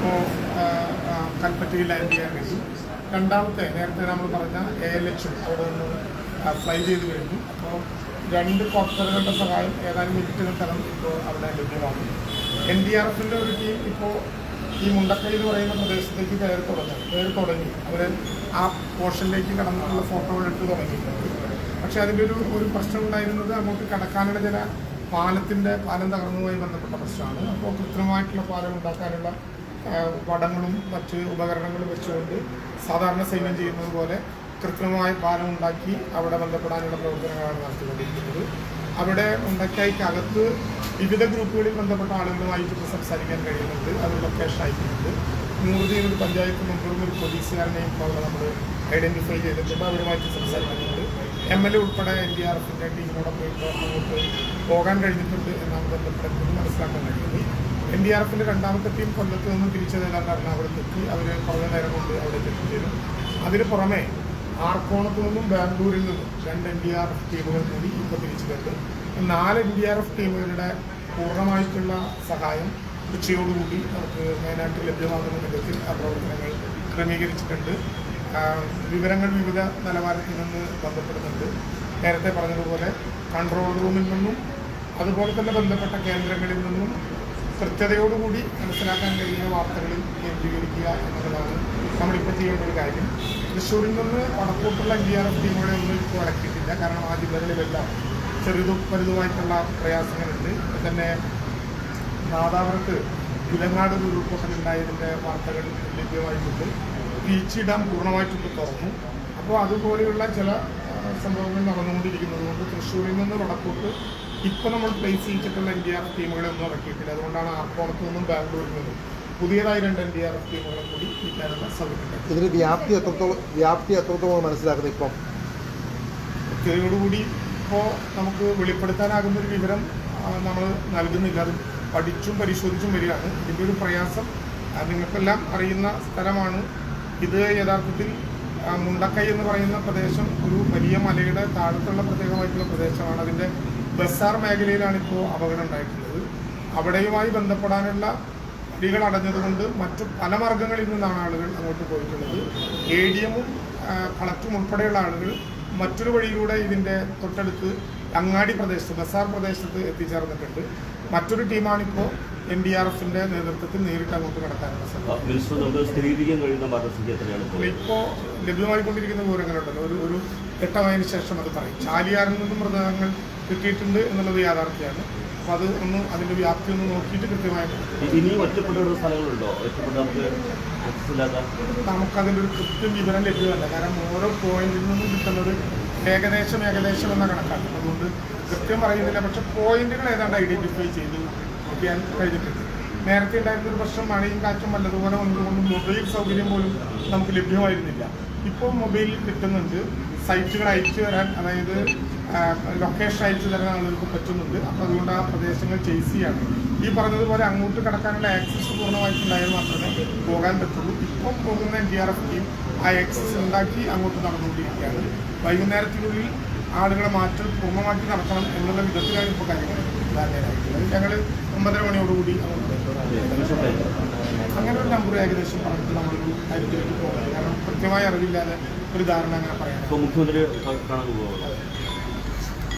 ഇപ്പോൾ കൽപ്പറ്റയിൽ ലാൻഡ് ചെയ്യാൻ കഴിയും. രണ്ടാമത്തെ നേരത്തെ നമ്മൾ പറഞ്ഞ എ എൽ എച്ച് അവിടെ നിന്ന് ഫ്ലൈ ചെയ്ത് കഴിഞ്ഞു. അപ്പോൾ രണ്ട് കോപ്റ്ററുകളുടെ സഹായം ഏതാനും മിനിറ്റുകൾക്കകം ഇപ്പോൾ അവിടെ ലഭ്യമാണ് എൻ ഡി ആർ എഫിന്റെ ഒരു ടീം ഇപ്പോൾ ഈ മുണ്ടക്കൈ എന്ന് പറയുന്ന പ്രദേശത്തേക്ക് കയറി തുടങ്ങി കയറി തുടങ്ങി. അവർ ആ പോർഷനിലേക്ക് കടന്നിട്ടുള്ള ഫോട്ടോകൾ എടുത്ത് തുടങ്ങി. പക്ഷേ അതിന്റെ ഒരു ഒരു പ്രശ്നം ഉണ്ടായിരുന്നത് അങ്ങോട്ട് കടക്കാനുള്ള ചില പാലത്തിന്റെ പാലം തകർന്നതുമായി ബന്ധപ്പെട്ട പ്രശ്നമാണ്. അപ്പോൾ കൃത്രിമമായിട്ടുള്ള പാലം ഉണ്ടാക്കാനുള്ള വടങ്ങളും മറ്റ് ഉപകരണങ്ങളും വെച്ചുകൊണ്ട് സാധാരണ സൈന്യം ചെയ്യുന്നത് പോലെ കൃത്രിമമായ പാലം ഉണ്ടാക്കി അവിടെ ബന്ധപ്പെടാനുള്ള പ്രവർത്തനങ്ങളാണ് നടത്തിക്കൊണ്ടിരിക്കുന്നത്. അവിടെ മുണ്ടക്കൈക്കകത്ത് വിവിധ ഗ്രൂപ്പുകളിൽ ബന്ധപ്പെട്ട ആളുകളുമായിട്ട് ഇപ്പോൾ സംസാരിക്കാൻ കഴിയുന്നുണ്ട്. അത് ലൊക്കേഷൻ അയക്കുന്നുണ്ട് നൂറുദീൻ ഒരു പഞ്ചായത്ത് മെമ്പറും ഒരു പോലീസുകാരനെയും ഇപ്പോൾ അവിടെ നമ്മൾ ഐഡന്റിഫൈ ചെയ്തിട്ടുണ്ട്. അവരുമായിട്ട് സംസാരിക്കുന്നുണ്ട്. എം എൽ എ ഉൾപ്പെടെ എൻ ഡി ആർ എഫിന്റെ ടീമിനോടൊപ്പം അങ്ങോട്ട് പോകാൻ കഴിഞ്ഞിട്ടുണ്ട് എന്നാണ് ബന്ധപ്പെട്ടത് മനസ്സിലാക്കാൻ കഴിയുന്നത്. എൻ ഡി ആർ എഫിന്റെ രണ്ടാമത്തെ ടീം കൊല്ലത്ത് നിന്ന് കാരണം അവിടെ എറണാകുളത്തെത്തി അവർ കുറഞ്ഞ നേരം കൊണ്ട് അവിടെ എത്തിച്ചേരും അതിന് പുറമെ ആർക്കോണത്തു നിന്നും ബാംഗ്ലൂരിൽ നിന്നും രണ്ട് എൻ ഡി ആർ എഫ് ടീമുകൾ കൂടി ഇപ്പോൾ തിരിച്ചിട്ടുണ്ട്. നാല് എൻ ഡി ആർ എഫ് ടീമുകളുടെ പൂർണമായിട്ടുള്ള സഹായം ഉച്ചയോടുകൂടി നമുക്ക് മെയിനായിട്ട് ലഭ്യമാകുന്ന വിധത്തിൽ ആ പ്രവർത്തനങ്ങൾ ക്രമീകരിച്ചിട്ടുണ്ട്. വിവരങ്ങൾ വിവിധ നിലവാരത്തിൽ നിന്ന് ബന്ധപ്പെടുന്നുണ്ട്. നേരത്തെ പറഞ്ഞതുപോലെ കൺട്രോൾ റൂമിൽ നിന്നും അതുപോലെ തന്നെ ബന്ധപ്പെട്ട കേന്ദ്രങ്ങളിൽ നിന്നും കൃത്യതയോടുകൂടി മനസ്സിലാക്കാൻ കഴിയുന്ന വാർത്തകളിൽ കേന്ദ്രീകരിക്കുക എന്നുള്ളതാണ് നമ്മളിപ്പോൾ ചെയ്യേണ്ട ഒരു കാര്യം. തൃശ്ശൂരിൽ നിന്ന് വടക്കോട്ടുള്ള എൻ ഡി ആർ എഫ് ടീമുകളെ ഒന്നും ഇപ്പോൾ അടക്കിയിട്ടില്ല. കാരണം ആ ജില്ലകളിലെല്ലാം ചെറുതും വലുതുമായിട്ടുള്ള പ്രയാസങ്ങളുണ്ട്. തന്നെ നാദാപുരത്ത് ഇലങ്ങാട് ഉരുൾപൊട്ടലുണ്ടായതിന്റെ വാർത്തകൾ ലഭ്യമായിട്ടുണ്ട്. ബീച്ച് ഡാം പൂർണമായിട്ടൊക്കെ തുറന്നു. അപ്പോൾ അതുപോലെയുള്ള ചില സംഭവങ്ങൾ നടന്നുകൊണ്ടിരിക്കുന്നത് കൊണ്ട് തൃശ്ശൂരിൽ നിന്ന് വടക്കോട്ട് ഇപ്പോൾ നമ്മൾ പ്ലേസ് ചെയ്തിട്ടുള്ള എൻ ഡി ആർ എഫ് ടീമുകളെ ഒന്നും ഇറക്കിയിട്ടില്ല. അതുകൊണ്ടാണ് ആർപ്പുറത്തു നിന്നും ബാംഗ്ലൂരിൽ നിന്നും പുതിയതായി രണ്ട് എൻ ഡി ആർ എഫ് ടീമുകളെ കൂടി കിട്ടാനുള്ള സൗകര്യം ഇതിന് വ്യാപ്തി എത്രത്തോളം വ്യാപ്തി എത്രത്തോളം മനസ്സിലാക്കുന്നത് ഇപ്പം? കൃത്യതയോടുകൂടി ഇപ്പോൾ നമുക്ക് വെളിപ്പെടുത്താനാകുന്ന ഒരു വിവരം നമ്മൾ നൽകുന്നില്ല. അത് പഠിച്ചും പരിശോധിച്ചും വരികയാണ്. ഇതിന്റെ ഒരു പ്രയാസം നിങ്ങൾക്കെല്ലാം അറിയുന്ന സ്ഥലമാണ്. ഇത് യഥാർത്ഥത്തിൽ മുണ്ടക്കൈ എന്ന് പറയുന്ന പ്രദേശം ഒരു വലിയ മലയുടെ താഴത്തുള്ള പ്രത്യേകമായിട്ടുള്ള പ്രദേശമാണ്. അതിന്റെ ബസാർ മേഖലയിലാണ് ഇപ്പോൾ അപകടം ഉണ്ടായിട്ടുള്ളത്. അവിടെയുമായി ബന്ധപ്പെടാനുള്ള വഴികൾ അടഞ്ഞതുകൊണ്ട് മറ്റു പല മാർഗങ്ങളിൽ നിന്നാണ് ആളുകൾ അങ്ങോട്ട് പോയിട്ടുള്ളത്. എ ഡി എമ്മും കളക്ടറും ഉൾപ്പെടെയുള്ള ആളുകൾ മറ്റൊരു വഴിയിലൂടെ ഇതിന്റെ തൊട്ടടുത്ത് അങ്ങാടി പ്രദേശത്ത് ബസാർ പ്രദേശത്ത് എത്തിച്ചേർന്നിട്ടുണ്ട്. മറ്റൊരു ടീമാണിപ്പോൾ എൻ ഡി ആർ എഫിന്റെ നേതൃത്വത്തിൽ നേരിട്ട് അങ്ങോട്ട് കടക്കാനുള്ള എത്രയാണ്? ഇപ്പോൾ? ഇപ്പോൾ ലഭ്യമായിക്കൊണ്ടിരിക്കുന്ന വിവരങ്ങളുണ്ടല്ലോ ഒരു ഒരു എട്ടമായതിനു ശേഷം അത് പറയും. ചാലിയാറിൽ നിന്നും മൃതദേഹങ്ങൾ കിട്ടിയിട്ടുണ്ട് എന്നുള്ളത് യാഥാർത്ഥ്യമാണ്. അപ്പോൾ അത് ഒന്ന് അതിന്റെ വ്യാപ്തി ഒന്ന് നോക്കിയിട്ട് കൃത്യമായിട്ട് നമുക്കതിന്റെ ഇനിയും ഒറ്റപ്പെട്ട സ്ഥലങ്ങളുണ്ടോ? ഒറ്റപ്പെട്ട നമുക്ക് നമുക്കതിന്റെ ഒരു കൃത്യം വിവരം ലഭ്യമല്ല. കാരണം ഓരോ പോയിന്റിൽ നിന്നും കിട്ടുന്നത് ഏകദേശം ഏകദേശം എന്ന കണക്കാണ്. അതുകൊണ്ട് കൃത്യം പറയുന്നില്ല. പക്ഷെ പോയിന്റുകൾ ഏതാണ്ട് ഐഡന്റിഫൈ ചെയ്തു നോക്കിയാൽ കഴിഞ്ഞിട്ടുണ്ട്. നേരത്തെ ഉണ്ടായിരുന്ന ഒരു പ്രശ്നം മഴയും കാറ്റും വല്ലതുപോലെ വന്നതുകൊണ്ട് മൊബൈൽ സൗകര്യം പോലും നമുക്ക് ലഭ്യമായിരുന്നില്ല. ഇപ്പോൾ മൊബൈലിൽ കിട്ടുന്നുണ്ട്. സൈറ്റുകൾ അയച്ചു തരാൻ അതായത് ലൊക്കേഷൻ അയച്ചു തരാൻ ആളുകൾക്ക് പറ്റുന്നുണ്ട്. അപ്പോൾ അതുകൊണ്ട് ആ പ്രദേശങ്ങൾ ചേസ് ചെയ്യാണ്. ഈ പറഞ്ഞതുപോലെ അങ്ങോട്ട് കടക്കാനുള്ള ആക്സസ് പൂർണമായിട്ടുണ്ടായാൽ മാത്രമേ പോകാൻ പറ്റുള്ളൂ. ഇപ്പം പോകുന്ന N D R F team ആ എക്സസ് ഉണ്ടാക്കി അങ്ങോട്ട് നടന്നുകൊണ്ടിരിക്കുകയാണ്. വൈകുന്നേരത്തിനുള്ളിൽ ആളുകളെ മാറ്റം പൂർണമാക്കി നടത്തണം എന്നുള്ള വിധത്തിലാണ് ഇപ്പോൾ കാര്യങ്ങൾ ഞങ്ങൾ ഒമ്പതര മണിയോടുകൂടി അങ്ങനെ ഒരു നമ്പർ ഏകദേശം പറഞ്ഞിട്ട് നമ്മളൊരു കാര്യത്തിലേക്ക് പോകുന്നത് കാരണം കൃത്യമായ അറിവില്ലാതെ ഒരു ധാരണ അങ്ങനെ പറയാം മുഖ്യമന്ത്രി